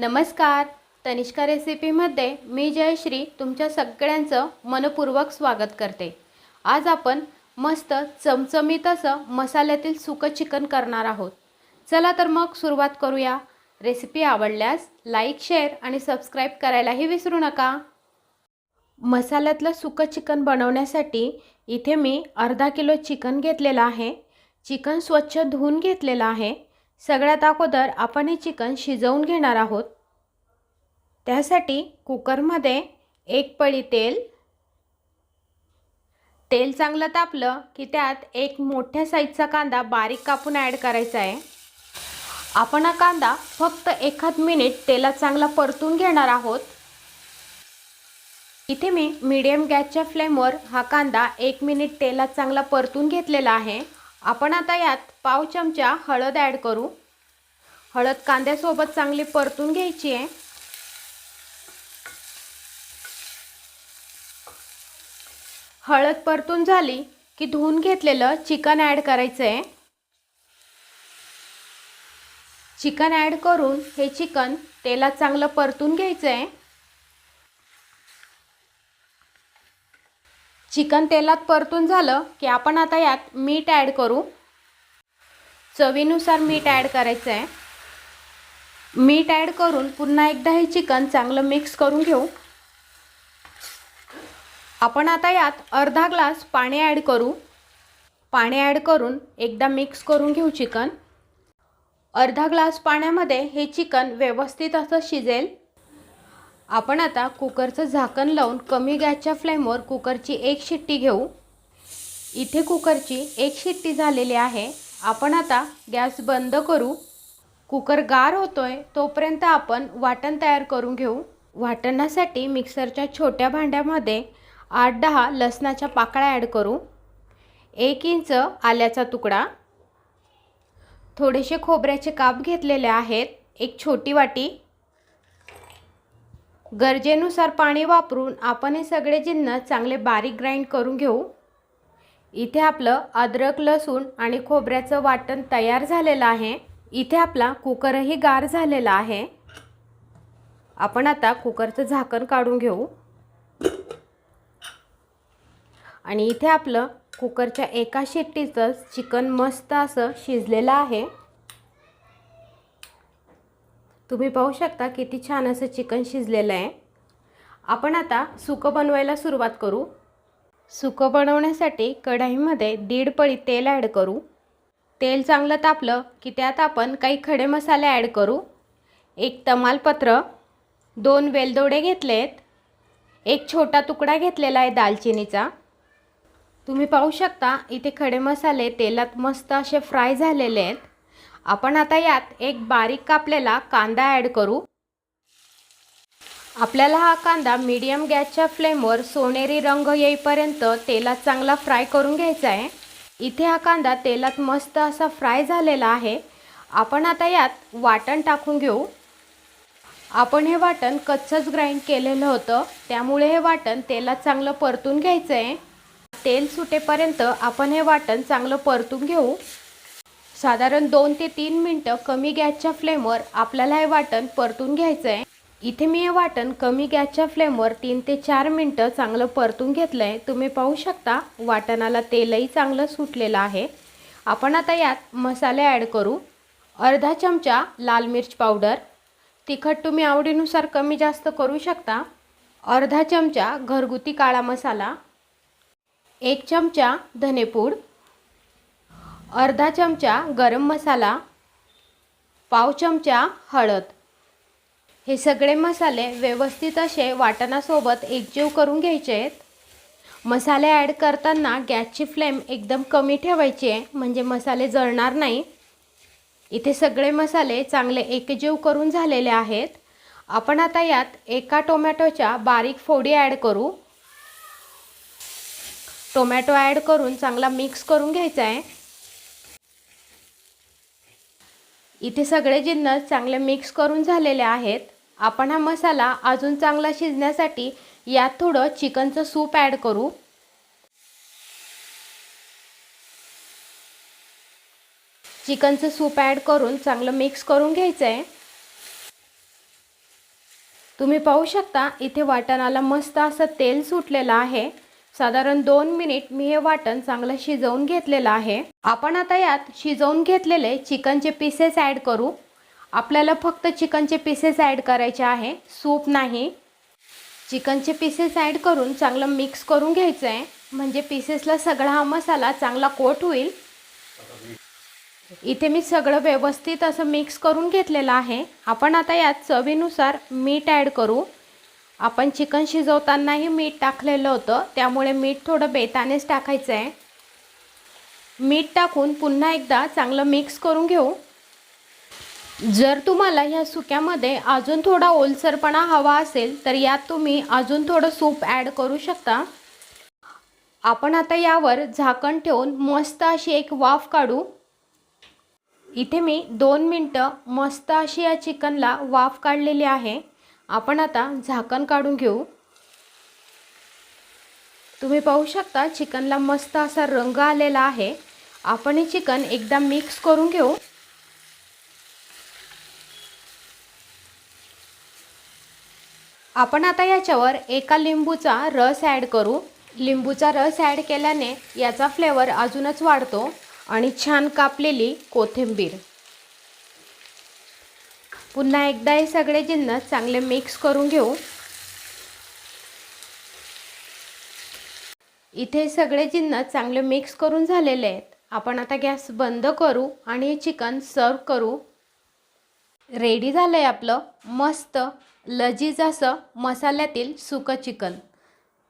नमस्कार. तनिष्का रेसिपीमध्ये मी जयश्री तुमच्या सगळ्यांचं मनपूर्वक स्वागत करते. आज आपण मस्त चमचमीत असं मसाल्यातील सुकं चिकन करणार आहोत. चला तर मग सुरुवात करूया. रेसिपी आवडल्यास लाईक शेअर आणि सबस्क्राईब करायलाही विसरू नका. मसाल्यातलं सुकं चिकन बनवण्यासाठी इथे मी अर्धा किलो चिकन घेतलेलं आहे. चिकन स्वच्छ धुवून घेतलेलं आहे. सगळ्यात अगोदर आपण हे चिकन शिजवून घेणार आहोत. त्यासाठी कुकरमध्ये एक पळी तेल तेल चांगलं तापलं की त्यात एक मोठ्या साईजचा कांदा बारीक कापून ॲड करायचा आहे. आपण हा कांदा फक्त एखाद मिनिट तेलात चांगला परतून घेणार आहोत. इथे मी मीडियम गॅसच्या फ्लेमवर हा कांदा एक मिनिट तेलात चांगला परतून घेतलेला आहे. आपण आता यात पाव चमचा हळद ॲड करू. हळद कांद्यासोबत चांगली परतून घ्यायची आहे. हळद परतून झाली की धुवून घेतलेलं चिकन ॲड करायचं आहे. चिकन ॲड करून हे चिकन तेलात चांगलं परतून घ्यायचं आहे. चिकन तेलात परतून झालं की आपण आता यात मीठ ॲड करू. चवीनुसार मीठ ॲड करायचं आहे मीठ ॲड करून पुन्हा एकदा हे चिकन चांगलं मिक्स करून घेऊ. आपण आता यात अर्धा ग्लास पाणी ॲड करू. पाणी ॲड करून एकदा मिक्स करून घेऊ चिकन. अर्धा ग्लास पाण्यामध्ये हे चिकन व्यवस्थित असं शिजेल. आपण आता कुकरचं झाकण लावून कमी गॅसच्या फ्लेमवर कुकरची एक शिट्टी घेऊ. इथे कुकरची एक शिट्टी झालेली आहे. आपण आता गॅस बंद करू. कुकर गार होतोय तोपर्यंत आपण वाटण तयार करून घेऊ. वाटणासाठी मिक्सरच्या छोट्या भांड्यामध्ये आठ दहा लसणाच्या पाकळ्या ॲड करू. एक इंच आल्याचा तुकडा. थोडेसे खोबऱ्याचे काप घेतलेले आहेत. एक छोटी वाटी. गरजेनुसार पाणी वापरून आपण हे सगळे जिन्नस चांगले बारीक ग्राइंड करून घेऊ. इथे आपलं अद्रक लसूण आणि खोबऱ्याचं वाटण तयार झालेलं आहे. इथे आपला कुकरही गार झालेला आहे. आपण आता कुकरचं झाकण काढून घेऊ. आणि इथे आपलं कुकरच्या एका शिट्टीचंच चिकन मस्त असं शिजलेलं आहे. तुम्ही पाहू शकता किती छान असं चिकन शिजलेलं आहे. आपण आता सुकं बनवायला सुरुवात करू. सुकं बनवण्यासाठी कढाईमध्ये दीड पळी तेल ॲड करू. तेल चांगलं तापलं की त्यात आपण काही खडे मसाले ॲड करू. एक तमालपत्र दोन वेलदोडे घेतलेत एक छोटा तुकडा घेतलेला आहे दालचिनीचा. तुम्ही पाहू शकता इथे खडे मसाले तेलात मस्त असे फ्राय झालेले आहेत. आपण आता यात एक बारीक कापलेला कांदा ॲड करू. आपल्याला हा कांदा मीडियम गॅसच्या फ्लेमवर सोनेरी रंग येईपर्यंत तेलात चांगला फ्राय करून घ्यायचा आहे. इथे हा कांदा तेलात मस्त असा फ्राय झालेला आहे. आपण आता यात वाटण टाकून घेऊ. आपण हे वाटण कच्चंच ग्राइंड केलेलं होतं. त्यामुळे हे वाटण तेलात चांगलं परतून घ्यायचं आहे तेल सुटेपर्यंत आपण हे वाटण चांगलं परतून घेऊ. साधारण दोन ते तीन मिनटं कमी गॅसच्या फ्लेमवर आपल्याला हे वाटण परतून घ्यायचं आहे इथे मी हे वाटण कमी गॅसच्या फ्लेमवर तीन ते चार मिनटं चांगलं परतून घेतलं आहे तुम्ही पाहू शकता वाटणाला तेलही चांगलं सुटलेलं आहे. आपण आता यात मसाले ॲड करू. अर्धा चमचा लाल मिर्च पावडर. तिखट तुम्ही आवडीनुसार कमी जास्त करू शकता. अर्धा चमचा घरगुती काळा मसाला. एक चमचा धनेपूड. अर्धा चमचा गरम मसाला पाव चमचा हळद. हे सगळे मसाले व्यवस्थित असे वाटणासोबत एकजीव करून घ्यायचे आहेत. मसाले ॲड करताना गॅसची फ्लेम एकदम कमी ठेवायची आहे म्हणजे मसाले जळणार नाही. इथे सगळे मसाले चांगले एकजीव करून झालेले आहेत. आपण आता यात एका टोमॅटोच्या बारीक फोडी ॲड करू. टोमॅटो ॲड करून चांगला मिक्स करून घ्यायचा आहे. इथे सगळे जिन्नस चांगले मिक्स करून झालेले आहेत आपण हा मसाला अजून चांगला शिजण्यासाठी यात थोडं चिकनचं सूप ॲड करू. चिकनचं सूप ॲड करून चांगलं मिक्स करून घ्यायचं आहे तुम्ही पाहू शकता इथे वाटणाला मस्त असं तेल सुटलेलं आहे. साधारण दोन मिनिट मी हे वाटण चांगलं शिजवून घेतलेलं आहे. आपण आता यात शिजवून घेतलेले चिकनचे पीसेस ॲड करू. आपल्याला फक्त चिकनचे पीसेस ॲड करायचे आहे. सूप नाही. चिकनचे पीसेस ॲड करून चांगलं मिक्स करून घ्यायचं आहे म्हणजे पीसेसला सगळा हा मसाला चांगला कोट होईल. इथे मी सगळं व्यवस्थित असं मिक्स करून घेतलेलं आहे. आपण आता यात चवीनुसार मीठ ॲड करू. आपण चिकन शिजवतानाही मीठ टाकलेलं होतं. त्यामुळे मीठ थोडं बेतानेच टाकायचं आहे मीठ टाकून पुन्हा एकदा चांगलं मिक्स करून घेऊ. जर तुम्हाला ह्या सुक्यामध्ये अजून थोडा ओलसरपणा हवा असेल तर यात तुम्ही अजून थोडं सूप ॲड करू शकता. आपण आता यावर झाकण ठेवून मस्त अशी एक वाफ काढू. इथे मी दोन मिनटं मस्त अशी या चिकनला वाफ काढलेली आहे. आपण आता झाकण काढून घेऊ. तुम्ही पाहू शकता चिकनला मस्त असा रंग आलेला आहे. आपण हे चिकन एकदा मिक्स करून घेऊ. आपण आता याच्यावर एका लिंबूचा रस ॲड करू. लिंबूचा रस ॲड केल्याने याचा फ्लेवर अजूनच वाढतो आणि छान कापलेली कोथिंबीर. पुन्हा एकदा हे सगळे जिन्नस चांगले मिक्स करून घेऊ. इथे सगळे जिन्नस चांगले मिक्स करून झालेले आहेत. आपण आता गॅस बंद करू आणि हे चिकन सर्व करू. रेडी झालं आहे आपलं मस्त लजीज असं मसाल्यातील सुकं चिकन.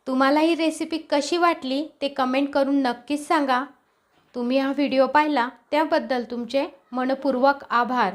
तुम्हाला ही रेसिपी कशी वाटली ते कमेंट करून नक्कीच सांगा. तुम्ही हा व्हिडिओ पाहिला त्याबद्दल तुमचे मनपूर्वक आभार.